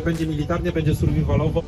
Będzie militarnie, będzie survivalowo.